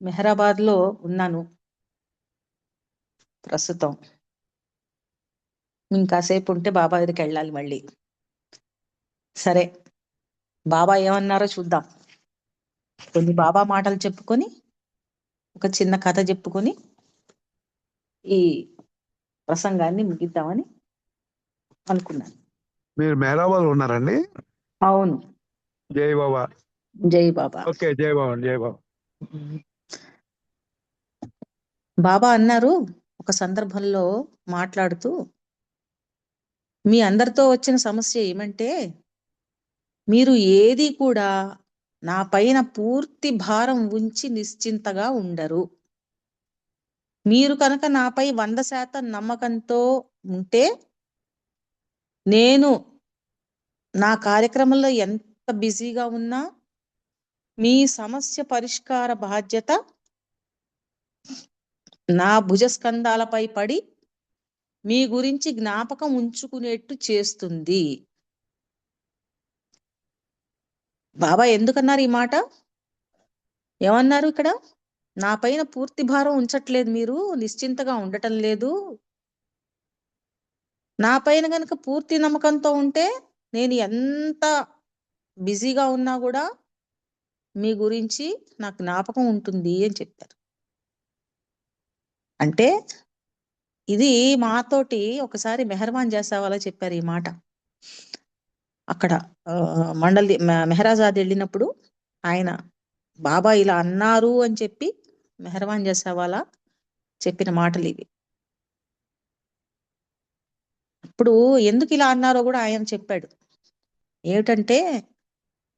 మెహరాబాద్లో ఉన్నాను. ప్రస్తుతం. ఇంకాసేపు ఉంటే బాబా దగ్గరికి వెళ్ళాలి మళ్ళీ. సరే. బాబా ఏమన్నారో చూద్దాం. కొన్ని బాబా మాటలు చెప్పుకొని ఒక చిన్న కథ చెప్పుకొని ఈ ప్రసంగాన్ని ముగిద్దామని అనుకున్నాను. మీరు మెహరాబాద్లో ఉన్నారండి? అవును. జై బాబా. జై బాబా. ఓకే జై బాబా జై బాబా. బాబా అన్నారు ఒక సందర్భంలో మాట్లాడుతూ మీ అందరితో వచ్చిన సమస్య ఏమంటే మీరు ఏది కూడా నా పైన పూర్తి భారం ఉంచి నిశ్చింతగా ఉండరు. మీరు కనుక నాపై వంద శాతం నమ్మకంతో ఉంటే నేను నా కార్యక్రమంలో ఎంత బిజీగా ఉన్నా మీ సమస్య పరిష్కార బాధ్యత నా భుజస్కంధాలపై పడి మీ గురించి జ్ఞాపకం ఉంచుకునేట్టు చేస్తుంది. బాబా ఎందుకన్నారు ఈ మాట? ఏమన్నారు ఇక్కడ? నా పైన పూర్తి భారం ఉంచట్లేదు మీరు నిశ్చింతగా ఉండటం లేదు. నా పైన కనుక పూర్తి నమ్మకంతో ఉంటే నేను ఎంత బిజీగా ఉన్నా కూడా మీ గురించి నాకు జ్ఞాపకం ఉంటుంది అని చెప్పారు. అంటే ఇది మాతోటి ఒకసారి మెహర్వాన్ చేసావాలా చెప్పారు ఈ మాట. అక్కడ మండలి మెహరాజాద్ వెళ్ళినప్పుడు ఆయన బాబా ఇలా అన్నారు అని చెప్పి మెహర్వాన్ చేసావాలా చెప్పిన మాటలు ఇవి. ఇప్పుడు ఎందుకు ఇలా అన్నారో కూడా ఆయన చెప్పాడు. ఏమిటంటే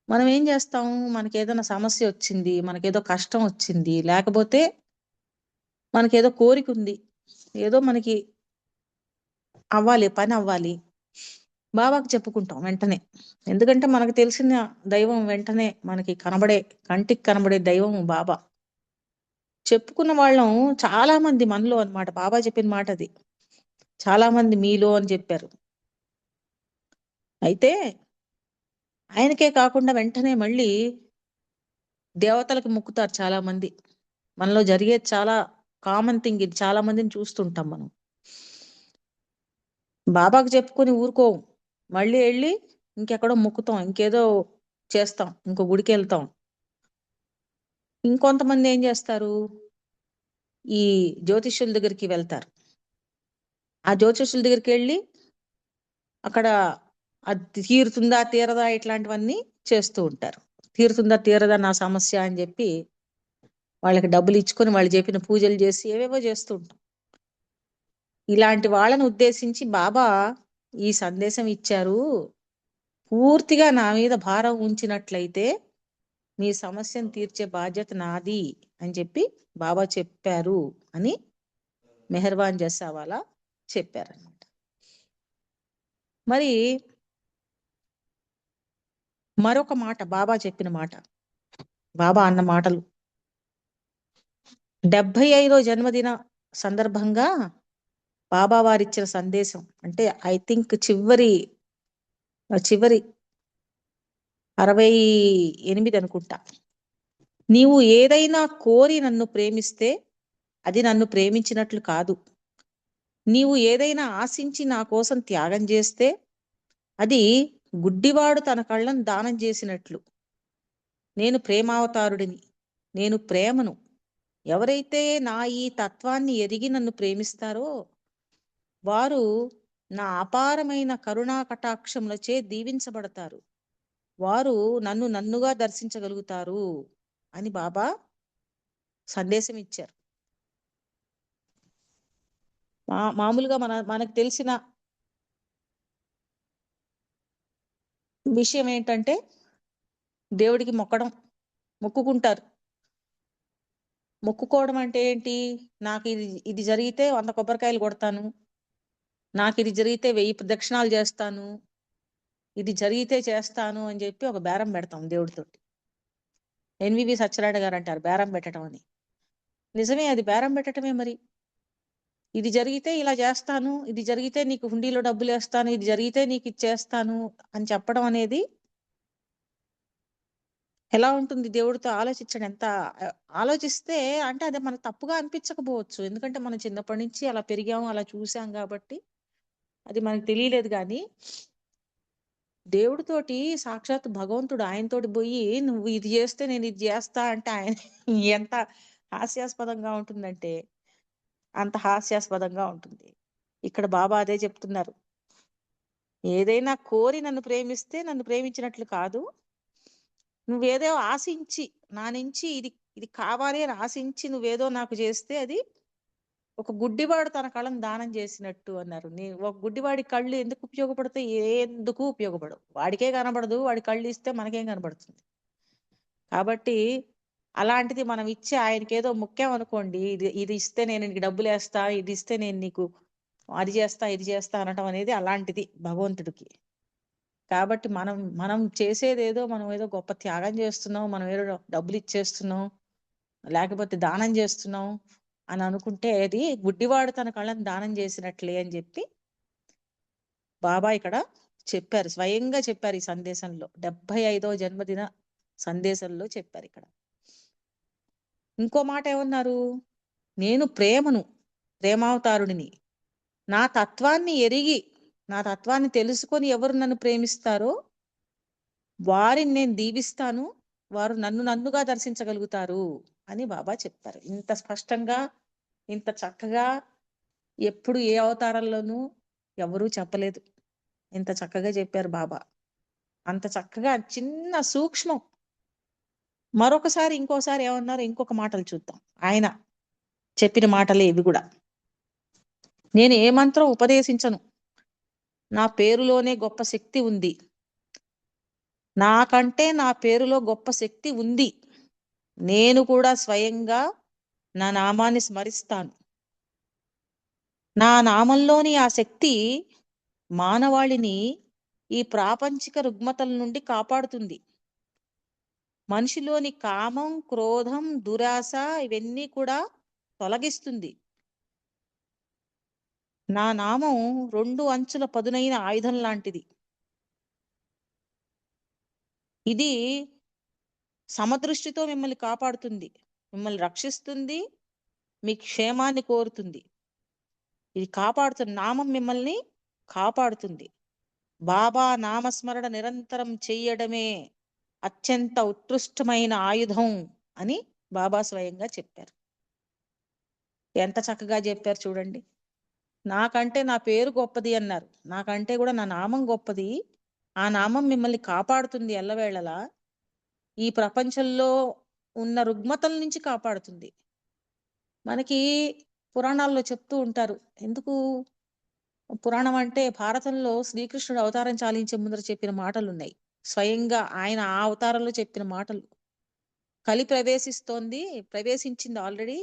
మనం ఏం చేస్తాం? మనకి ఏదైనా సమస్య వచ్చింది మనకేదో కష్టం వచ్చింది లేకపోతే మనకేదో కోరిక ఉంది ఏదో మనకి అవ్వాలి పని అవ్వాలి. బాబాకి చెప్పుకుంటాం వెంటనే. ఎందుకంటే మనకు తెలిసిన దైవం వెంటనే మనకి కనబడే కంటికి కనబడే దైవం బాబా. చెప్పుకున్న వాళ్ళం చాలా మంది మనలో అన్నమాట. బాబా చెప్పిన మాట అది. చాలా మంది మీలో అని చెప్పారు. అయితే ఆయనకే కాకుండా వెంటనే మళ్ళీ దేవతలకు మొక్కుతారు చాలా మంది మనలో జరిగేది చాలా కామన్ థింగ్ ఇది. చాలా మందిని చూస్తుంటాం మనం. బాబాకు చెప్పుకొని ఊరుకోం. మళ్ళీ వెళ్ళి ఇంకెక్కడో మొక్కుతాం. ఇంకేదో చేస్తాం. ఇంకో గుడికి వెళ్తాం. ఇంకొంతమంది ఏం చేస్తారు? ఈ జ్యోతిష్యుల దగ్గరికి వెళ్తారు. ఆ జ్యోతిష్యుల దగ్గరికి వెళ్ళి అక్కడ అది తీరుతుందా తీరదా ఇట్లాంటివన్నీ చేస్తూ ఉంటారు. తీరుతుందా తీరదా నా సమస్య అని చెప్పి వాళ్ళకి డబ్బులు ఇచ్చుకొని వాళ్ళు చెప్పిన పూజలు చేసి ఏవేవో చేస్తూ ఉంటాం. ఇలాంటి వాళ్ళని ఉద్దేశించి బాబా ఈ సందేశం ఇచ్చారు. పూర్తిగా నా మీద భారం ఉంచినట్లయితే మీ సమస్యను తీర్చే బాధ్యత నాది అని చెప్పి బాబా చెప్పారు అని మెహర్వాన్ జస్సావాలా చెప్పారనమాట మరి మరొక మాట బాబా చెప్పిన మాట. బాబా అన్న మాటలు డెబ్బై ఐదో జన్మదిన సందర్భంగా బాబా వారిచ్చిన సందేశం. అంటే ఐ థింక్ చివరి చివరి అరవై ఎనిమిది అనుకుంటా. నీవు ఏదైనా కోరి నన్ను ప్రేమిస్తే అది నన్ను ప్రేమించినట్లు కాదు. నీవు ఏదైనా ఆశించి నా కోసం త్యాగం చేస్తే అది గుడ్డివాడు తన కళ్ళను దానం చేసినట్లు. నేను ప్రేమావతారుడిని. నేను ప్రేమను. ఎవరైతే నా ఈ తత్వాన్ని ఎరిగి నన్ను ప్రేమిస్తారో వారు నా అపారమైన కరుణా కటాక్షములచే దీవించబడతారు. వారు నన్ను నన్నుగా దర్శించగలుగుతారు అని బాబా సందేశం ఇచ్చారు మా మామూలుగా మన మనకు తెలిసిన విషయం ఏంటంటే దేవుడికి మొక్కడం మొక్కుకుంటారు. మొక్కుకోవడం అంటే ఏంటి? నాకు ఇది ఇది జరిగితే వంద కొబ్బరికాయలు కొడతాను. నాకు ఇది జరిగితే వెయ్యి ప్రదక్షిణాలు చేస్తాను. ఇది జరిగితే చేస్తాను అని చెప్పి ఒక బేరం పెడతాం దేవుడితోటి. ఎన్వివి సత్యనారాయణ గారు అంటారు బేరం పెట్టడం అని. నిజమే అది బేరం పెట్టడమే మరి. ఇది జరిగితే ఇలా చేస్తాను ఇది జరిగితే నీకు హుండీలో డబ్బులు వేస్తాను ఇది జరిగితే నీకు ఇచ్చేస్తాను అని చెప్పడం అనేది ఎలా ఉంటుంది దేవుడితో ఆలోచించండి? ఎంత ఆలోచిస్తే అంటే అది మనకు తప్పుగా అనిపించకపోవచ్చు. ఎందుకంటే మనం చిన్నప్పటి నుంచి అలా పెరిగాము అలా చూసాం కాబట్టి అది మనకు తెలియలేదు కానీ దేవుడితోటి సాక్షాత్ భగవంతుడు ఆయనతోటి పోయి నువ్వు ఇది చేస్తే నేను ఇది చేస్తా అంటే ఆయన ఎంత హాస్యాస్పదంగా ఉంటుందంటే అంత హాస్యాస్పదంగా ఉంటుంది. ఇక్కడ బాబా అదే చెప్తున్నారు. ఏదైనా కోరి నన్ను ప్రేమిస్తే నన్ను ప్రేమించినట్లు కాదు. నువ్వేదో ఆశించి నా నుంచి ఇది ఇది కావాలి అని ఆశించి నువ్వేదో నాకు చేస్తే అది ఒక గుడ్డివాడు తన కళ్ళను దానం చేసినట్టు అన్నారు. నీ ఒక గుడ్డివాడి కళ్ళు ఎందుకు ఉపయోగపడతాయి? ఎందుకు ఉపయోగపడవు? వాడికే కనబడదు వాడి కళ్ళు ఇస్తే మనకేం కనబడుతుంది? కాబట్టి అలాంటిది మనం ఇచ్చి ఆయనకి ఏదో ముఖ్యం అనుకోండి ఇది ఇది ఇస్తే నేను నీకు డబ్బులు వేస్తా ఇది ఇస్తే నేను నీకు అది చేస్తా ఇది చేస్తా అనటం అనేది అలాంటిది భగవంతుడికి. కాబట్టి మనం మనం చేసేది ఏదో మనం ఏదో గొప్ప త్యాగం చేస్తున్నాం మనం ఏదో డబ్బులు ఇచ్చేస్తున్నాం లేకపోతే దానం చేస్తున్నాం అని అనుకుంటే అది గుడ్డివాడు తన కళ్ళని దానం చేసినట్లే అని చెప్పి బాబా ఇక్కడ చెప్పారు స్వయంగా చెప్పారు ఈ సందేశంలో. డెబ్బై ఐదో జన్మదిన సందేశంలో చెప్పారు ఇక్కడ. ఇంకో మాట ఏమన్నారు? నేను ప్రేమను ప్రేమావతారుడిని నా తత్వాన్ని ఎరిగి నా తత్వాన్ని తెలుసుకొని ఎవరు నన్ను ప్రేమిస్తారో వారిని నేను దీవిస్తాను వారు నన్ను నన్నుగా దర్శించగలుగుతారు అని బాబా చెప్తారు ఇంత స్పష్టంగా ఇంత చక్కగా ఎప్పుడు ఏ అవతారంలోనూ ఎవరూ చెప్పలేదు. ఇంత చక్కగా చెప్పారు బాబా. అంత చక్కగా చిన్న సూక్ష్మం. మరొకసారి ఇంకోసారి ఏమన్నారు ఇంకొక మాటలు చూద్దాం. ఆయన చెప్పిన మాటలే ఇవి కూడా. నేను ఏ మంత్రం ఉపదేశించను? నా పేరులోనే గొప్ప శక్తి ఉంది. నాకంటే నా పేరులో గొప్ప శక్తి ఉంది. నేను కూడా స్వయంగా నా నామాన్ని స్మరిస్తాను. నా నామంలోని ఆ శక్తి మానవాళిని ఈ ప్రాపంచిక రుగ్మతల నుండి కాపాడుతుంది. మనిషిలోని కామం క్రోధం దురాశ ఇవన్నీ కూడా తొలగిస్తుంది. నా నామం రెండు అంచుల పదునైన ఆయుధం లాంటిది. ఇది సమదృష్టితో మిమ్మల్ని కాపాడుతుంది మిమ్మల్ని రక్షిస్తుంది మీ క్షేమాన్ని కోరుతుంది. ఇది కాపాడుతుంది నామం మిమ్మల్ని కాపాడుతుంది. బాబా నామస్మరణ నిరంతరం చెయ్యడమే అత్యంత ఉత్కృష్టమైన ఆయుధం అని బాబా స్వయంగా చెప్పారు. ఎంత చక్కగా చెప్పారు చూడండి. నాకంటే నా పేరు గొప్పది అన్నారు. నాకంటే కూడా నా నామం గొప్పది. ఆ నామం మిమ్మల్ని కాపాడుతుంది ఎల్లవేళలా. ఈ ప్రపంచంలో ఉన్న రుగ్మతల నుంచి కాపాడుతుంది. మనకి పురాణాల్లో చెప్తూ ఉంటారు. ఎందుకు? పురాణం అంటే భారతంలో శ్రీకృష్ణుడు అవతారం చాలించే ముందర చెప్పిన మాటలు ఉన్నాయి స్వయంగా ఆయన ఆ అవతారంలో చెప్పిన మాటలు. కలి ప్రవేశిస్తోంది. ప్రవేశించింది ఆల్రెడీ.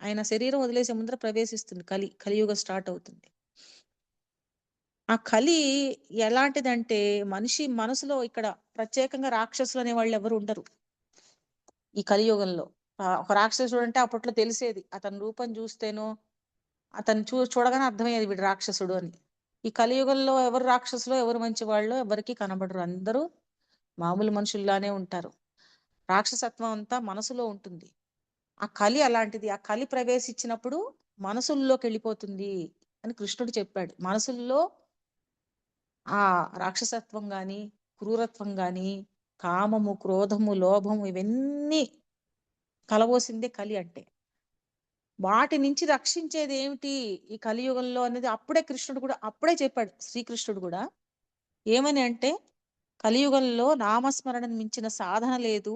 ఆయన శరీరం వదిలేసే ముందర ప్రవేశిస్తుంది. కలి కలియుగ స్టార్ట్ అవుతుంది. ఆ కలి ఎలాంటిదంటే మనిషి మనసులో ఇక్కడ ప్రత్యేకంగా రాక్షసులు అనే వాళ్ళు ఎవరు ఉండరు. ఈ కలియుగంలో. ఒక రాక్షసుడు అంటే అప్పట్లో తెలిసేది. అతని రూపం చూస్తేనో అతను చూ చూడగానే అర్థమయ్యేది వీడు రాక్షసుడు అని. ఈ కలియుగంలో ఎవరు రాక్షసులో ఎవరు మంచి వాళ్ళు ఎవరికి కనబడరు. అందరూ మామూలు మనుషుల్లానే ఉంటారు. రాక్షసత్వం అంతా మనసులో ఉంటుంది. ఆ కలి అలాంటిది ఆ కలి ప్రవేశించినప్పుడు మనసుల్లోకి వెళ్ళిపోతుంది అని కృష్ణుడు చెప్పాడు. మనసుల్లో ఆ రాక్షసత్వం గాని క్రూరత్వం గాని కామము క్రోధము లోభము ఇవన్నీ కలబోసిందే కలి అంటే. వాటి నుంచి రక్షించేది ఏమిటి ఈ కలియుగంలో అనేది అప్పుడే కృష్ణుడు కూడా అప్పుడే చెప్పాడు శ్రీకృష్ణుడు కూడా. ఏమని అంటే కలియుగంలో నామస్మరణను మించిన సాధన లేదు.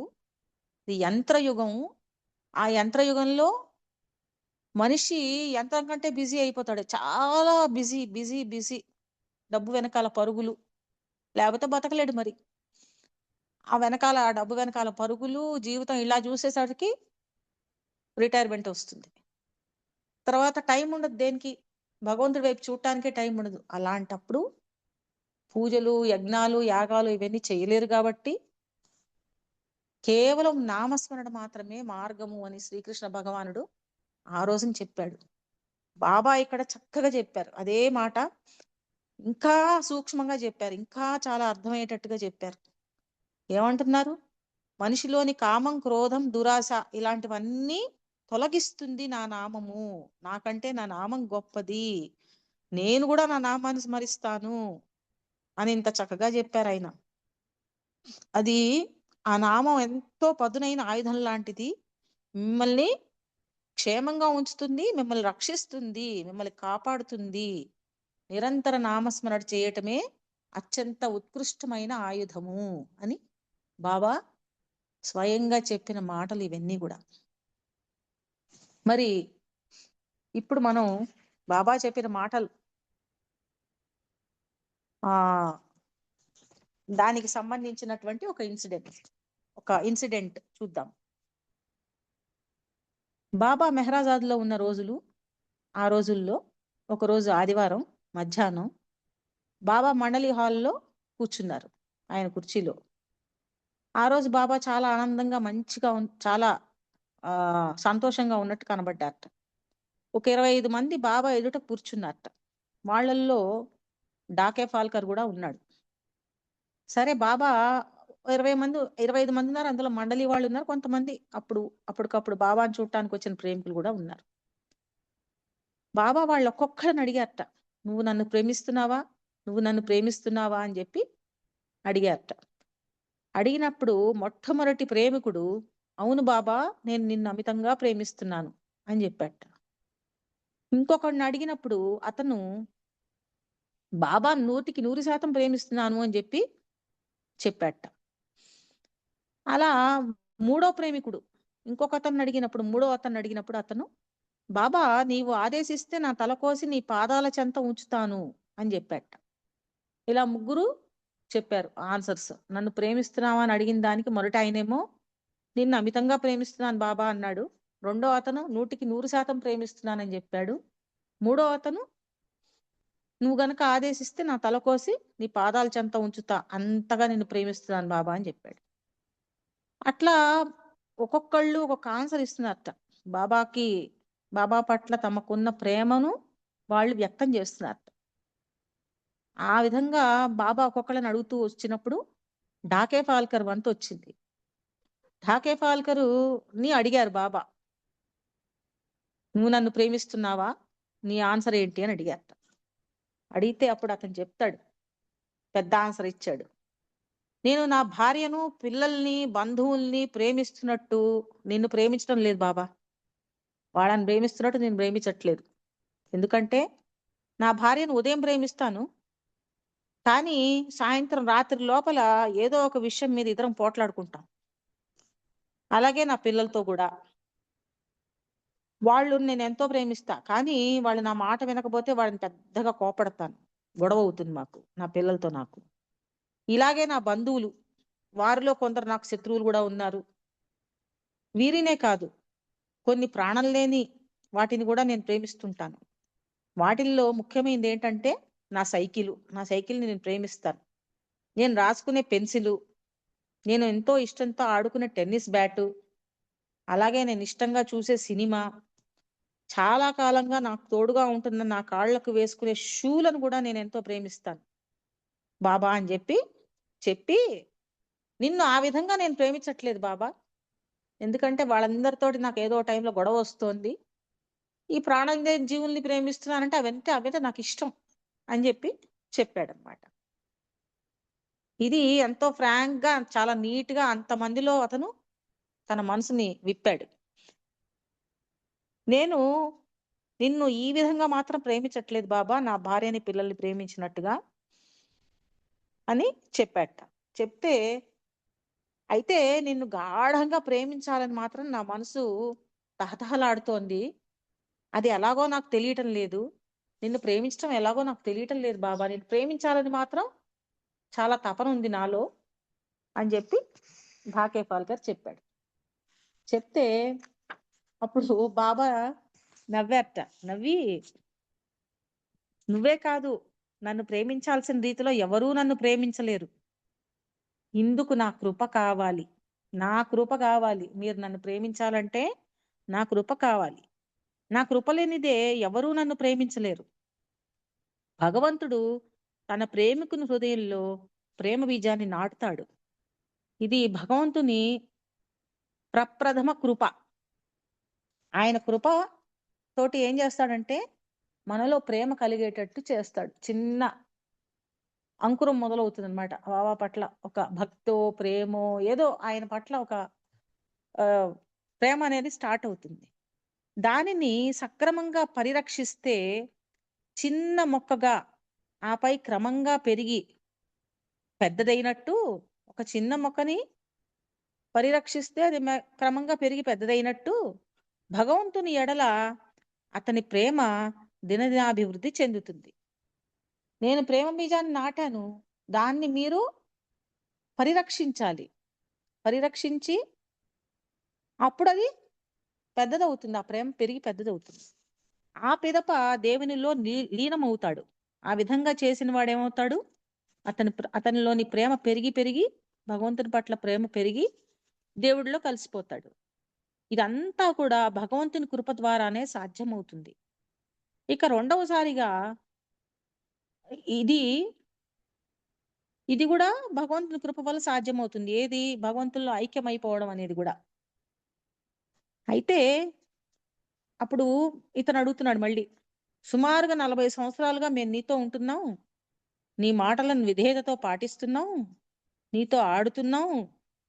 ఇది యంత్రయుగం ఆ యంత్రయుగంలో మనిషి యంత్రం కంటే బిజీ అయిపోతాడు. చాలా బిజీ బిజీ బిజీ. డబ్బు వెనకాల పరుగులు. లేకపోతే బతకలేడు మరి. ఆ వెనకాల ఆ డబ్బు వెనకాల పరుగులు జీవితం ఇలా చూసేసరికి రిటైర్మెంట్ వస్తుంది. తర్వాత టైం ఉండదు దేనికి? భగవంతుడి వైపు చూడటానికే టైం ఉండదు. అలాంటప్పుడు పూజలు యజ్ఞాలు యాగాలు ఇవన్నీ చేయలేరు కాబట్టి కేవలం నామస్మరణ మాత్రమే మార్గము అని శ్రీకృష్ణ భగవానుడు ఆ రోజున చెప్పాడు. బాబా ఇక్కడ చక్కగా చెప్పారు. అదే మాట ఇంకా సూక్ష్మంగా చెప్పారు. ఇంకా చాలా అర్థమయ్యేటట్టుగా చెప్పారు. ఏమంటున్నారు? మనిషిలోని కామం క్రోధం దురాశ ఇలాంటివన్నీ తొలగిస్తుంది నా నామము. నాకంటే నా నామం గొప్పది. నేను కూడా నా నామాన్ని స్మరిస్తాను అని ఇంత చక్కగా చెప్పారు ఆయన. అది ఆ నామం ఎంతో పదునైన ఆయుధం లాంటిది. మిమ్మల్ని క్షేమంగా ఉంచుతుంది మిమ్మల్ని రక్షిస్తుంది మిమ్మల్ని కాపాడుతుంది. నిరంతర నామస్మరణ చేయటమే అత్యంత ఉత్కృష్టమైన ఆయుధము అని బాబా స్వయంగా చెప్పిన మాటలు ఇవన్నీ కూడా. మరి ఇప్పుడు మనం బాబా చెప్పిన మాటలు. ఆ దానికి సంబంధించినటువంటి ఒక ఇన్సిడెంట్ ఒక ఇన్సిడెంట్ చూద్దాం. బాబా మెహరాజాద్లో ఉన్న రోజులు ఆ రోజుల్లో ఒక రోజు ఆదివారం మధ్యాహ్నం బాబా మండలి హాల్లో కూర్చున్నారు ఆయన కుర్చీలో. ఆ రోజు బాబా చాలా ఆనందంగా మంచిగా చాలా సంతోషంగా ఉన్నట్టు కనబడ్డారట. ఒక ఇరవై ఐదు మంది బాబా ఎదుట కూర్చున్నారట. వాళ్ళల్లో డాకే ఫాల్కర్ కూడా ఉన్నాడు. సరే బాబా ఇరవై మంది ఇరవై ఐదు మంది ఉన్నారు అందులో మండలి వాళ్ళు ఉన్నారు కొంతమంది అప్పుడు అప్పటికప్పుడు బాబాని చూడటానికి వచ్చిన ప్రేమికులు కూడా ఉన్నారు. బాబా వాళ్ళు ఒక్కొక్కరిని అడిగారట నువ్వు నన్ను ప్రేమిస్తున్నావా? నువ్వు నన్ను ప్రేమిస్తున్నావా? అని చెప్పి అడిగారట. అడిగినప్పుడు మొట్టమొదటి ప్రేమికుడు అవును బాబా నేను నిన్ను అమితంగా ప్రేమిస్తున్నాను అని చెప్పాట ఇంకొకడిని అడిగినప్పుడు అతను బాబా నూటికి నూరు శాతం ప్రేమిస్తున్నాను అని చెప్పి చెప్పాట. అలా మూడో ప్రేమికుడు ఇంకొక అతను అడిగినప్పుడు మూడో అతను అడిగినప్పుడు అతను బాబా నీవు ఆదేశిస్తే నా తల కోసి నీ పాదాల చెంత ఉంచుతాను అని చెప్పాట. ఇలా ముగ్గురు చెప్పారు ఆన్సర్స్. నన్ను ప్రేమిస్తున్నావా అని అడిగిన దానికి మొదట ఆయనేమో నిన్ను అమితంగా ప్రేమిస్తున్నాను బాబా అన్నాడు. రెండో అతను నూటికి నూరు శాతం ప్రేమిస్తున్నానని చెప్పాడు. మూడో అతను నువ్వు గనక ఆదేశిస్తే నా తల కోసి నీ పాదాల చెంత ఉంచుతా అంతగా నిన్ను ప్రేమిస్తున్నాను బాబా అని చెప్పాడు. అట్లా ఒక్కొక్కళ్ళు ఒక్కొక్క ఆన్సర్ ఇస్తున్నారట. బాబాకి బాబా పట్ల తమకున్న ప్రేమను వాళ్ళు వ్యక్తం చేస్తున్నారట. ఆ విధంగా బాబా ఒక్కొక్కళ్ళని అడుగుతూ వచ్చినప్పుడు డాకే ఫాల్కర్ వంతు వచ్చింది. ఢాకే ఫాల్కరు ని అడిగారు బాబా. నువ్వు నన్ను ప్రేమిస్తున్నావా? నీ ఆన్సర్ ఏంటి? అని అడిగారట. అడిగితే అప్పుడు అతను చెప్తాడు. పెద్ద ఆన్సర్ ఇచ్చాడు. నేను నా భార్యను పిల్లల్ని బంధువుల్ని ప్రేమిస్తున్నట్టు నిన్ను ప్రేమించడం లేదు బాబా. వాళ్ళని ప్రేమిస్తున్నట్టు నేను ప్రేమించట్లేదు. ఎందుకంటే నా భార్యను ఉదయం ప్రేమిస్తాను. కానీ సాయంత్రం రాత్రి లోపల ఏదో ఒక విషయం మీద ఇద్దరం పోట్లాడుకుంటాం. అలాగే నా పిల్లలతో కూడా. వాళ్ళు నేను ఎంతో ప్రేమిస్తా కానీ వాళ్ళు నా మాట వినకపోతే వాళ్ళని పెద్దగా కోపడతాను. గొడవ అవుతుంది మాకు నా పిల్లలతో నాకు. ఇలాగే నా బంధువులు వారిలో కొందరు నాకు శత్రువులు కూడా ఉన్నారు. వీరినే కాదు కొన్ని ప్రాణం లేని వాటిని కూడా నేను ప్రేమిస్తుంటాను. వాటిల్లో ముఖ్యమైనది ఏంటంటే నా సైకిలు నా సైకిల్ని నేను ప్రేమిస్తాను. నేను రాసుకునే పెన్సిలు నేను ఎంతో ఇష్టంతో ఆడుకునే టెన్నిస్ బ్యాటు అలాగే నేను ఇష్టంగా చూసే సినిమా చాలా కాలంగా నాకు తోడుగా ఉంటున్న నా కాళ్ళకు వేసుకునే షూలను కూడా నేను ఎంతో ప్రేమిస్తాను. బాబా అని చెప్పి చెప్పి నిన్ను ఆ విధంగా నేను ప్రేమించట్లేదు బాబా. ఎందుకంటే వాళ్ళందరితోటి నాకు ఏదో టైంలో గొడవ వస్తోంది. ఈ ప్రాణం జీవుల్ని ప్రేమిస్తున్నానంటే అవంటే అవైతే నాకు ఇష్టం అని చెప్పి చెప్పాడనమాట ఇది ఎంతో ఫ్రాంక్గా చాలా నీట్గా అంతమందిలో అతను తన మనసుని విప్పాడు. నేను నిన్ను ఈ విధంగా మాత్రం ప్రేమించట్లేదు బాబా నా భార్యని పిల్లల్ని ప్రేమించినట్టుగా అని చెప్పాట. చెప్తే అయితే నిన్ను గాఢంగా ప్రేమించాలని మాత్రం నా మనసు తహతహలాడుతోంది. అది ఎలాగో నాకు తెలియటం లేదు. నిన్ను ప్రేమించడం ఎలాగో నాకు తెలియటం లేదు బాబా. నిన్ను ప్రేమించాలని మాత్రం చాలా తపన ఉంది నాలో అని చెప్పి భాకేపాల్ గారు చెప్పాడు. చెప్తే అప్పుడు బాబా నవ్వారట. నవ్వి నువ్వే కాదు నన్ను ప్రేమించాల్సిన రీతిలో ఎవరూ నన్ను ప్రేమించలేరు. ఇందుకు నా కృప కావాలి. నా కృప కావాలి. మీరు నన్ను ప్రేమించాలంటే నా కృప కావాలి. నా కృప లేనిదే ఎవరూ నన్ను ప్రేమించలేరు. భగవంతుడు తన ప్రేమికుని హృదయంలో ప్రేమ బీజాన్ని నాటుతాడు. ఇది భగవంతుని ప్రప్రథమ కృప. ఆయన కృప తోటి ఏం చేస్తాడంటే మనలో ప్రేమ కలిగేటట్టు చేస్తాడు. చిన్న అంకురం మొదలవుతుంది అనమాట బాబా పట్ల ఒక భక్తో ప్రేమో ఏదో ఆయన పట్ల ఒక ప్రేమ అనేది స్టార్ట్ అవుతుంది. దానిని సక్రమంగా పరిరక్షిస్తే చిన్న మొక్కగా ఆపై క్రమంగా పెరిగి పెద్దదైనట్టు ఒక చిన్న మొక్కని పరిరక్షిస్తే అది క్రమంగా పెరిగి పెద్దదైనట్టు భగవంతుని ఎడల అతని ప్రేమ దినదినాభివృద్ధి చెందుతుంది. నేను ప్రేమ బీజాన్ని నాటాను. దాన్ని మీరు పరిరక్షించాలి. పరిరక్షించి అప్పుడు అది పెద్దదవుతుంది. ఆ ప్రేమ పెరిగి పెద్దదవుతుంది. ఆ పిదప దేవునిలో లీ- లీనమవుతాడు. ఆ విధంగా చేసిన వాడు ఏమవుతాడు అతని ప్ర- అతనిలోని ప్రేమ పెరిగి పెరిగి భగవంతుని పట్ల ప్రేమ పెరిగి దేవుడిలో కలిసిపోతాడు. ఇదంతా కూడా భగవంతుని కృప ద్వారానే సాధ్యమవుతుంది. ఇక రెండవసారిగా ఇది ఇది కూడా భగవంతుని కృప వల్ల సాధ్యమవుతుంది. ఏది? భగవంతుల్లో ఐక్యమైపోవడం అనేది కూడా. అయితే అప్పుడు ఇతను అడుగుతున్నాడు మళ్ళీ సుమారుగా నలభై సంవత్సరాలుగా మేము నీతో ఉంటున్నాం. నీ మాటలను విధేయతతో పాటిస్తున్నాం. నీతో ఆడుతున్నాం.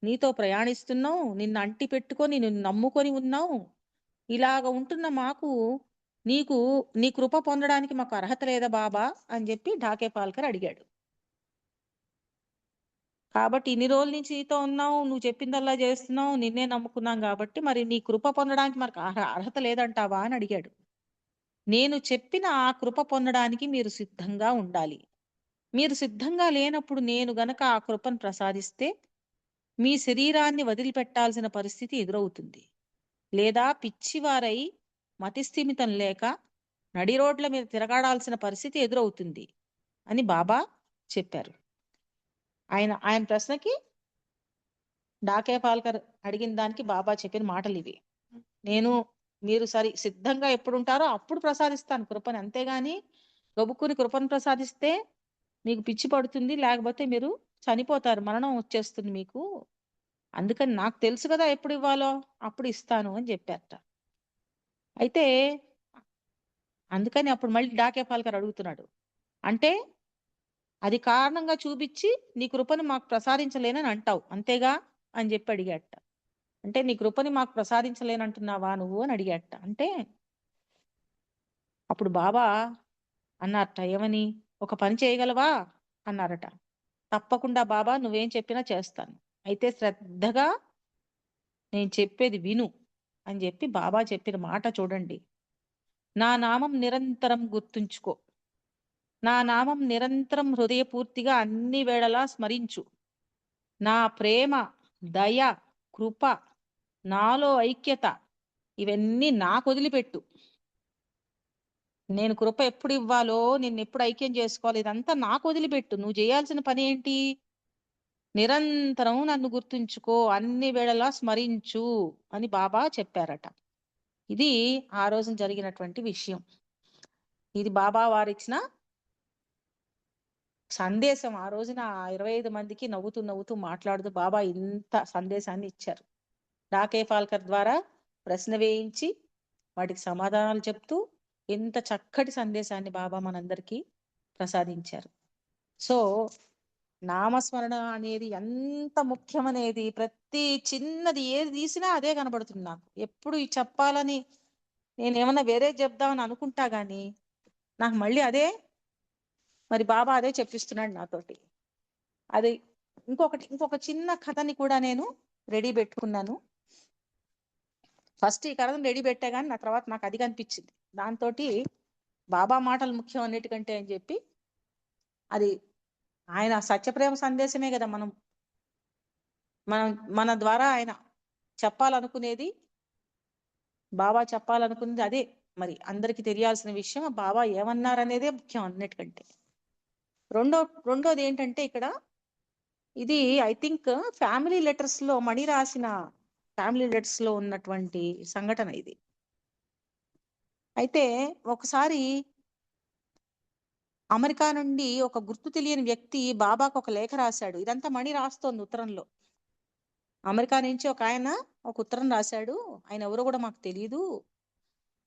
నీతో ప్రయాణిస్తున్నావు నిన్ను అంటి పెట్టుకొని నిన్ను నమ్ముకొని ఉన్నావు. ఇలాగ ఉంటున్న మాకు నీకు నీ కృప పొందడానికి మాకు అర్హత లేదా బాబా? అని చెప్పి ఢాకే పాల్కర్ అడిగాడు. కాబట్టి ఇన్ని రోజుల నుంచి నీతో ఉన్నావు నువ్వు చెప్పిందల్లా చేస్తున్నావు నిన్నే నమ్ముకున్నాం కాబట్టి మరి నీ కృప పొందడానికి మనకు అర్హత లేదంటావా? అని అడిగాడు. నేను చెప్పిన ఆ కృప పొందడానికి మీరు సిద్ధంగా ఉండాలి. మీరు సిద్ధంగా లేనప్పుడు నేను గనక ఆ కృపను ప్రసాదిస్తే మీ శరీరాన్ని వదిలిపెట్టాల్సిన పరిస్థితి ఎదురవుతుంది. లేదా పిచ్చివారై మతిస్థిమితం లేక నడి రోడ్ల మీద తిరగాడాల్సిన పరిస్థితి ఎదురవుతుంది అని బాబా చెప్పారు. ఆయన ఆయన ప్రశ్నకి డాకే పాల్కర్ అడిగిన దానికి బాబా చెప్పిన మాటలు ఇవి. నేను మీరు సరి సిద్ధంగా ఎప్పుడు ఉంటారో అప్పుడు ప్రసాదిస్తాను కృపను. అంతేగాని గబుక్కుని కృపను ప్రసాదిస్తే మీకు పిచ్చి పడుతుంది లేకపోతే మీరు చనిపోతారు మరణం వచ్చేస్తుంది మీకు. అందుకని నాకు తెలుసు కదా ఎప్పుడు ఇవ్వాలో అప్పుడు ఇస్తాను అని చెప్పారట. అయితే అందుకని అప్పుడు మళ్ళీ డాకే పాల్కర్ అడుగుతున్నాడు. అంటే అది కారణంగా చూపించి నీ కృపను మాకు ప్రసాదించలేనని అంటావు అంతేగా? అని చెప్పి అడిగాట అంటే నీ కృపని మాకు ప్రసాదించలేనంటున్నావా నువ్వు అని అడిగాట అంటే అప్పుడు బాబా అన్నారట ఏమని? ఒక పని చేయగలవా? అన్నారట. తప్పకుండా బాబా నువ్వేం చెప్పినా చేస్తాను. అయితే శ్రద్ధగా నేను చెప్పేది విను అని చెప్పి బాబా చెప్పిన మాట చూడండి. నా నామం నిరంతరం గుర్తుంచుకో. నా నామం నిరంతరం హృదయపూర్తిగా అన్ని వేళలా స్మరించు. నా ప్రేమ దయ కృప నాలో ఐక్యత ఇవన్నీ నాకు వదిలిపెట్టు. నేను కృప ఎప్పుడు ఇవ్వాలో నిన్ను ఎప్పుడు ఐక్యం చేసుకోవాలి ఇదంతా నాకు వదిలిపెట్టు. నువ్వు చేయాల్సిన పని ఏంటి? నిరంతరం నన్ను గుర్తుంచుకో అన్ని వేళలా స్మరించు అని బాబా చెప్పారట. ఇది ఆ రోజు జరిగినటువంటి విషయం. ఇది బాబా వారిచ్చిన సందేశం. ఆ రోజున ఆ ఇరవై ఐదు మందికి నవ్వుతూ నవ్వుతూ మాట్లాడుతూ బాబా ఇంత సందేశాన్ని ఇచ్చారు. డాకే ఫాల్కర్ ద్వారా ప్రశ్న వేయించి వాటికి సమాధానాలు చెప్తూ ఎంత చక్కటి సందేశాన్ని బాబా మనందరికీ ప్రసాదించారు. సో నామస్మరణ అనేది ఎంత ముఖ్యమనేది ప్రతి చిన్నది ఏది తీసినా అదే కనబడుతుంది నాకు. ఎప్పుడు చెప్పాలని నేను ఏమన్నా వేరే చెప్దామని అనుకుంటా గాని నాకు మళ్ళీ అదే మరి బాబా అదే చెప్పిస్తున్నాడు నాతోటి. అది ఇంకొకటి ఇంకొక చిన్న కథని కూడా నేను రెడీ పెట్టుకున్నాను. ఫస్ట్ ఈ కథను రెడీ పెట్టా కానీ నా తర్వాత నాకు అది కనిపించింది. దాంతో బాబా మాటలు ముఖ్యం అన్నిటికంటే అని చెప్పి అది ఆయన సత్యప్రేమ సందేశమే కదా మనం మనం మన ద్వారా ఆయన చెప్పాలనుకునేది బాబా చెప్పాలనుకునేది అదే. మరి అందరికి తెలియాల్సిన విషయం బాబా ఏమన్నారనేదే ముఖ్యం అన్నిటికంటే. రెండో రెండోది ఏంటంటే ఇక్కడ ఇది ఐ థింక్ ఫ్యామిలీ లెటర్స్లో మణి రాసిన ఫ్యామిలీ లెటర్స్లో ఉన్నటువంటి సంఘటన ఇది. అయితే ఒకసారి అమెరికా నుండి ఒక గుర్తు తెలియని వ్యక్తి బాబాకు ఒక లేఖ రాశాడు. ఇదంతా మణి రాస్తోంది ఉత్తరంలో. అమెరికా నుంచి ఒక ఆయన ఒక ఉత్తరం రాశాడు. ఆయన ఎవరో కూడా మాకు తెలియదు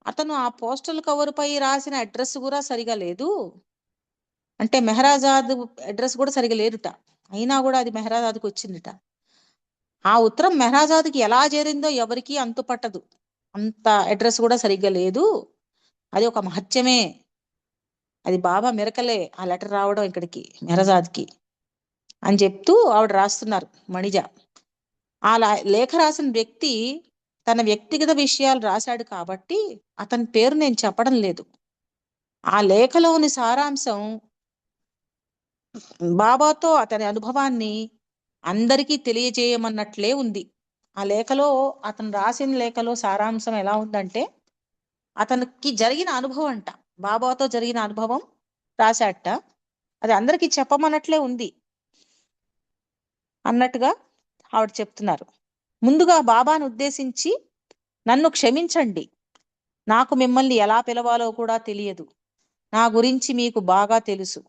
అతను ఆ పోస్టల్ కవర్ పై రాసిన అడ్రస్ కూడా సరిగా లేదు. అంటే మెహరాజాద్ అడ్రస్ కూడా సరిగా లేదుట. అయినా కూడా అది మెహరాజాద్కి వచ్చిందిట. ఆ ఉత్తరం మెహరాజాద్కి ఎలా చేరిందో ఎవరికీ అంతుపట్టదు. అంత అడ్రస్ కూడా సరిగ్గా లేదు. అది ఒక మహత్యమే. అది బాబా మిరకలే ఆ లెటర్ రావడం ఇక్కడికి మెహరాజాద్కి అని చెప్తూ ఆవిడ రాస్తున్నారు మణిజ. ఆ లా- లేఖ రాసిన వ్యక్తి తన వ్యక్తిగత విషయాలు రాశాడు కాబట్టి అతని పేరు నేను చెప్పడం లేదు. ఆ లేఖలోని సారాంశం బాబాతో అతని అనుభవాన్ని అందరికీ తెలియజేయమన్నట్లే ఉంది. ఆ లేఖలో అతను రాసిన లేఖలో సారాంశం ఎలా ఉందంటే అతనికి జరిగిన అనుభవం అంట. బాబాతో జరిగిన అనుభవం రాశాట అది అందరికీ చెప్పమన్నట్లే ఉంది. అన్నట్టుగా ఆవిడ చెప్తున్నారు. ముందుగా బాబాను ఉద్దేశించి నన్ను క్షమించండి. నాకు మిమ్మల్ని ఎలా పిలవాలో కూడా తెలియదు. నా గురించి మీకు బాగా తెలుసు.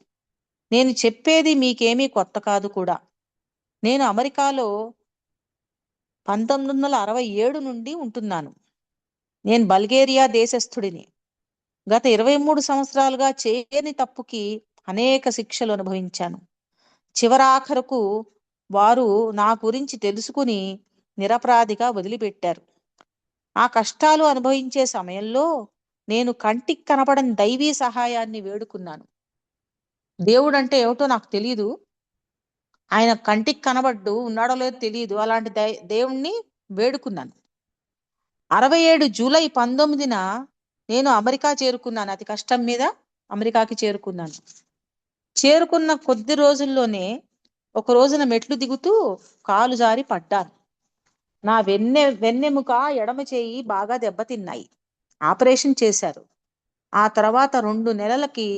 నేను చెప్పేది మీకేమీ కొత్త కాదు కూడా. నేను అమెరికాలో పంతొమ్మిది వందల అరవై ఏడు నుండి ఉంటున్నాను. నేను బల్గేరియా దేశస్థుడిని. గత ఇరవై మూడు సంవత్సరాలుగా చేయని తప్పుకి అనేక శిక్షలు అనుభవించాను. చివరాఖరకు వారు నా గురించి తెలుసుకుని నిరపరాధిగా వదిలిపెట్టారు. ఆ కష్టాలు అనుభవించే సమయంలో నేను కంటికి కనపడని దైవీ సహాయాన్ని వేడుకున్నాను. దేవుడు అంటే ఏమిటో నాకు తెలియదు ఆయన కంటికి కనబడ్డు ఉన్నాడో లేదో తెలియదు అలాంటి దై దేవుణ్ణి వేడుకున్నాను. అరవై ఏడు జూలై పంతొమ్మిదిన నేను అమెరికా చేరుకున్నాను. అతి కష్టం మీద అమెరికాకి చేరుకున్నాను. చేరుకున్న కొద్ది రోజుల్లోనే ఒక రోజున మెట్లు దిగుతూ కాలు జారి పడ్డాను. నా వెన్నె వెన్నెముక ఎడమ చేయి బాగా దెబ్బతిన్నాయి ఆపరేషన్ చేశారు. ఆ తర్వాత రెండు నెలలకి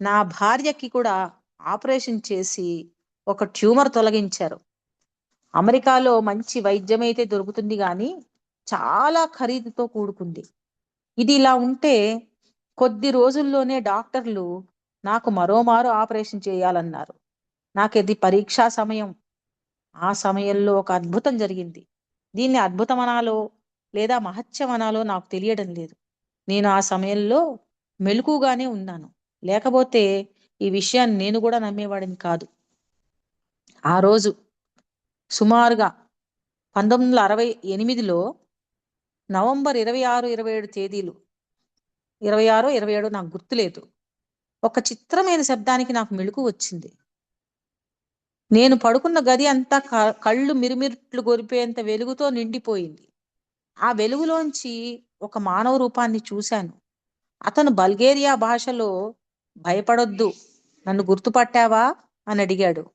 నా భార్యకి కూడా ఆపరేషన్ చేసి ఒక ట్యూమర్ తొలగించారు. అమెరికాలో మంచి వైద్యం అయితే దొరుకుతుంది కానీ చాలా ఖరీదుతో కూడుకుంది. ఇది ఇలా ఉంటే కొద్ది రోజుల్లోనే డాక్టర్లు నాకు మరోమారు ఆపరేషన్ చేయాలన్నారు. నాకు ఇది పరీక్షా సమయం. ఆ సమయంలో ఒక అద్భుతం జరిగింది. దీన్ని అద్భుతమనాలో లేదా మహత్యమనాలో నాకు తెలియడం లేదు. నేను ఆ సమయంలో మెలకుగానే ఉన్నాను. లేకపోతే ఈ విషయాన్ని నేను కూడా నమ్మేవాడిని కాదు. ఆ రోజు సుమారుగా పంతొమ్మిది వందల అరవై ఎనిమిదిలో నవంబర్ ఇరవై ఆరు ఇరవై ఏడు తేదీలు. ఇరవై ఆరు ఇరవై ఏడు నాకు గుర్తులేదు. ఒక చిత్రమైన శబ్దానికి నాకు మెళుకు వచ్చింది. నేను పడుకున్న గది అంతా క- కళ్ళు మిరుమిరుట్లు గొరిపేంత వెలుగుతో నిండిపోయింది. ఆ వెలుగులోంచి ఒక మానవ రూపాన్ని చూశాను. అతను బల్గేరియా భాషలో భయపడొద్దు నన్ను గుర్తుపట్టావా? అని అడిగాడు.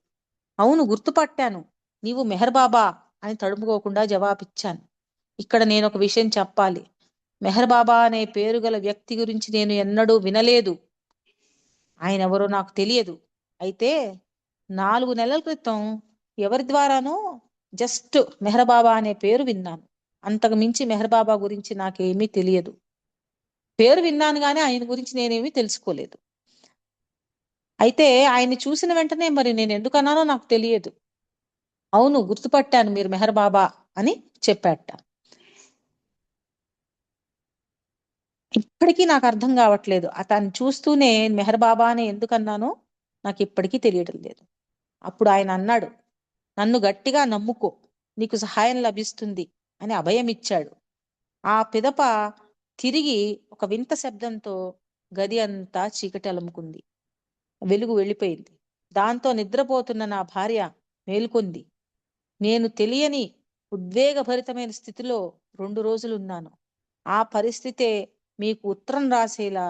అవును గుర్తుపట్టాను. నీవు మెహర్ బాబా అని తడుముకోకుండా జవాబిచ్చాను. ఇక్కడ నేను ఒక విషయం చెప్పాలి. మెహర్ బాబా అనే పేరు గల వ్యక్తి గురించి నేను ఎన్నడూ వినలేదు. ఆయన ఎవరో నాకు తెలియదు. అయితే నాలుగు నెలల క్రితం ఎవరి ద్వారానో జస్ట్ మెహర్ బాబా అనే పేరు విన్నాను. అంతకు మించి మెహర్ బాబా గురించి నాకేమీ తెలియదు. పేరు విన్నాను కానీ ఆయన గురించి నేనేమీ తెలుసుకోలేదు. అయితే ఆయన్ని చూసిన వెంటనే మరి నేను ఎందుకన్నానో నాకు తెలియదు. అవును గుర్తుపట్టాను మీరు మెహర్ బాబా అని చెప్పాట. ఇప్పటికీ నాకు అర్థం కావట్లేదు. అతన్ని చూస్తూనే మెహర్ బాబా అని ఎందుకన్నానో నాకు ఇప్పటికీ తెలియడం లేదు. అప్పుడు ఆయన అన్నాడు నన్ను గట్టిగా నమ్ముకో నీకు సహాయం లభిస్తుంది అని అభయం ఇచ్చాడు. ఆ పిదప తిరిగి ఒక వింత శబ్దంతో గది అంతా చీకటి అలుముకుంది. వెలుగు వెళ్ళిపోయింది. దాంతో నిద్రపోతున్న నా భార్య మేల్కొంది నేను తెలియని ఉద్వేగభరితమైన స్థితిలో రెండు రోజులు ఉన్నాను ఆ పరిస్థితే మీకు ఉత్తరం రాసేలా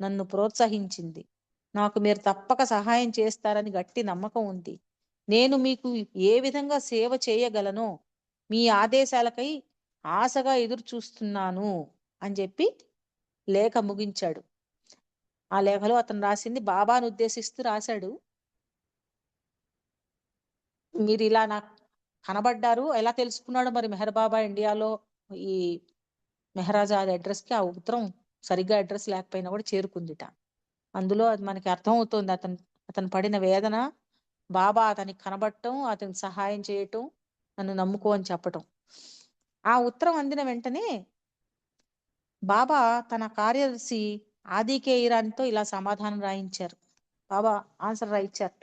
నన్ను ప్రోత్సహించింది. నాకు మీరు తప్పక సహాయం చేస్తారని గట్టి నమ్మకం ఉంది. నేను మీకు ఏ విధంగా సేవ చేయగలనో మీ ఆదేశాలకై ఆశగా ఎదురు చూస్తున్నాను అని చెప్పి లేఖ ముగించాడు. ఆ లేఖలో అతను రాసింది బాబాను ఉద్దేశిస్తూ రాశాడు. మీరు ఇలా నాకు కనబడ్డారు ఎలా తెలుసుకున్నాడు మరి మెహర్ బాబా ఇండియాలో ఈ మెహరాజా అడ్రస్కి ఆ ఉత్తరం సరిగ్గా అడ్రస్ లేకపోయినా కూడా చేరుకుందిట. అందులో అది మనకి అర్థమవుతుంది అతను అతను పడిన వేదన బాబా అతనికి కనబడటం అతనికి సహాయం చేయటం నన్ను నమ్ముకో అని చెప్పటం. ఆ ఉత్తరం అందిన వెంటనే బాబా తన కార్యదర్శి ఆదికే ఇరాన్తో ఇలా సమాధానం రాయించారు. బాబా ఆన్సర్ రాయించారట.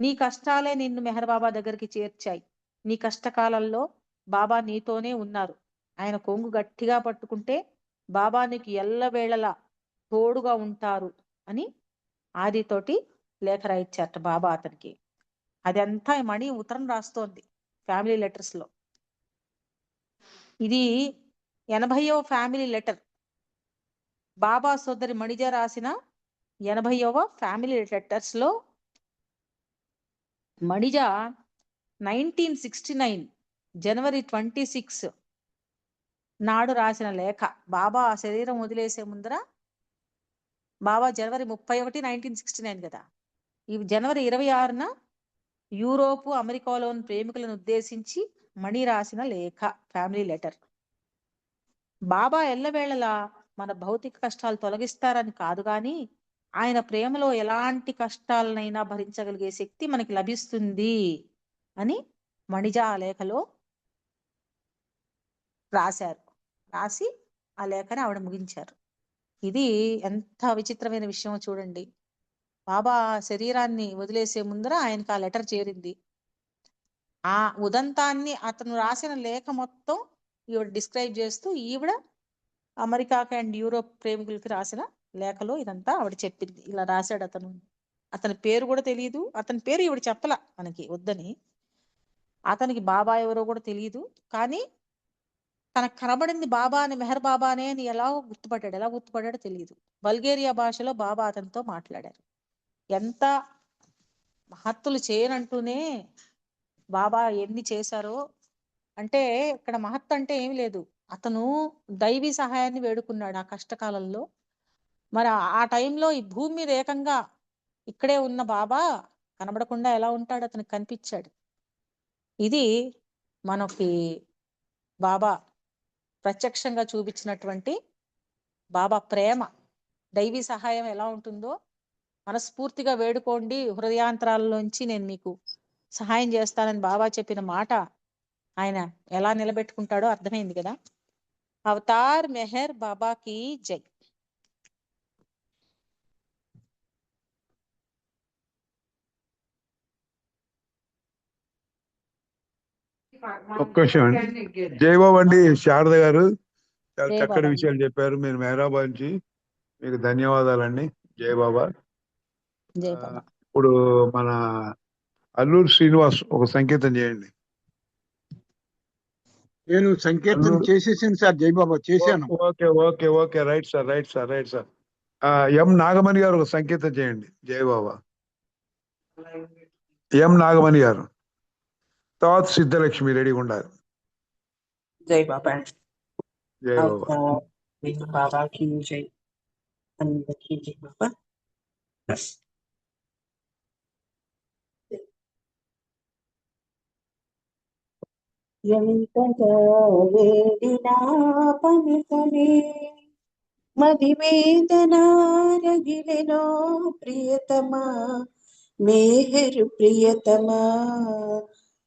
నీ కష్టాలే నిన్ను మెహర్ బాబా దగ్గరికి చేర్చాయి. నీ కష్టకాలంలో బాబా నీతోనే ఉన్నారు. ఆయన కొంగు గట్టిగా పట్టుకుంటే బాబా నీకు ఎల్లవేళలా తోడుగా ఉంటారు అని ఆదితోటి లేఖ రాయించారట బాబా అతనికి. అదంతా మణి ఉత్తరం రాస్తోంది ఫ్యామిలీ లెటర్స్లో. ఇది ఎనభైవ ఫ్యామిలీ లెటర్ బాబా సోదరి మణిజ రాసిన ఎనభైవ ఫ్యామిలీ లెటర్స్లో మణిజ నైన్టీన్ సిక్స్టీ నైన్ జనవరి ట్వంటీ సిక్స్ నాడు రాసిన లేఖ. బాబా ఆ శరీరం వదిలేసే ముందర బాబా జనవరి ముప్పై ఒకటి నైన్టీన్ సిక్స్టీ నైన్ కదా. ఈ జనవరి ఇరవై ఆరున యూరోపు అమెరికాలోని ప్రేమికులను ఉద్దేశించి మణి రాసిన లేఖ ఫ్యామిలీ లెటర్ బాబా ఎల్లవేళలా మన భౌతిక కష్టాలు తొలగిస్తారని కాదు గాని ఆయన ప్రేమలో ఎలాంటి కష్టాలనైనా భరించగలిగే శక్తి మనకి లభిస్తుంది అని మణిజ ఆ లేఖలో రాశారు. రాసి ఆ లేఖని ఆవిడ ముగించారు. ఇది ఎంత విచిత్రమైన విషయమో చూడండి. బాబా శరీరాన్ని వదిలేసే ముందర ఆయనకు ఆ లెటర్ చేరింది. ఆ ఉదంతాన్ని అతను రాసిన లేఖ మొత్తం ఈవిడ డిస్క్రైబ్ చేస్తూ ఈవిడ అమెరికాకి అండ్ యూరోప్ ప్రేమికులకి రాసిన లేఖలో ఇదంతా ఆవిడ చెప్పింది. ఇలా రాశాడు అతను. అతని పేరు కూడా తెలియదు అతని పేరు ఈవిడ చెప్పల మనకి వద్దని. అతనికి బాబా ఎవరో కూడా తెలియదు కానీ తనకు కనబడింది బాబా అని మెహర్ బాబానే అని ఎలా గుర్తుపడ్డాడు. ఎలా గుర్తుపడ్డాడో తెలియదు బల్గేరియా భాషలో బాబా అతనితో మాట్లాడారు. ఎంత మహత్తులు చేయనంటూనే బాబా ఎన్ని చేశారో అంటే ఇక్కడ మహత్ అంటే ఏమి లేదు. అతను దైవీ సహాయాన్ని వేడుకున్నాడు ఆ కష్టకాలంలో. మరి ఆ- ఆ టైంలో ఈ భూమి మీద ఏకంగా ఇక్కడే ఉన్న బాబా కనబడకుండా ఎలా ఉంటాడు? అతనికి కనిపించాడు. ఇది మనకి బాబా ప్రత్యక్షంగా చూపించినటువంటి బాబా ప్రేమ దైవీ సహాయం ఎలా ఉంటుందో మనస్ఫూర్తిగా వేడుకోండి. హృదయాంతరాలలోంచి నేను మీకు సహాయం చేస్తానని బాబా చెప్పిన మాట ఆయన ఎలా నిలబెట్టుకుంటాడో అర్థమైంది కదా. అవతార్ మెహర్ బాబాకి జై. ఒక్క నిమిషం అండి. జయబాబు అండి శారద గారు. చాలా చక్కటి. విషయాలు చెప్పారు. మీరు మెహరాబాద్ నుంచి మీకు ధన్యవాదాలండి జయబాబా. ఇప్పుడు మన అల్లూరు శ్రీనివాస్ ఒక సంకేతం చేయండి. నేను అల్లు- చేసేసాను సార్ జయబాబా చేశాను. Okay okay okay right sir right sir right sir. M Nagamani గారు ఒక సంకేతం చేయండి జయబాబా. ఎం నాగమణి గారు. తర్వాత సిద్ధలక్ష్మి రెడీగా ఉండాలి జై బాబా జయబాబా విన్ బాబాకి జై అందరికీ జై బాబా ఎంతగా వేడినా పలుకలే మది వేదన రగిలెనో ప్రియతమా మేహరు ప్రియతమా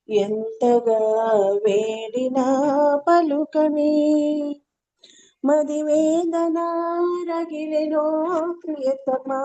ఎంతగా వేడినా పలుకమే మది వేదన రగిలెనో ప్రియతమా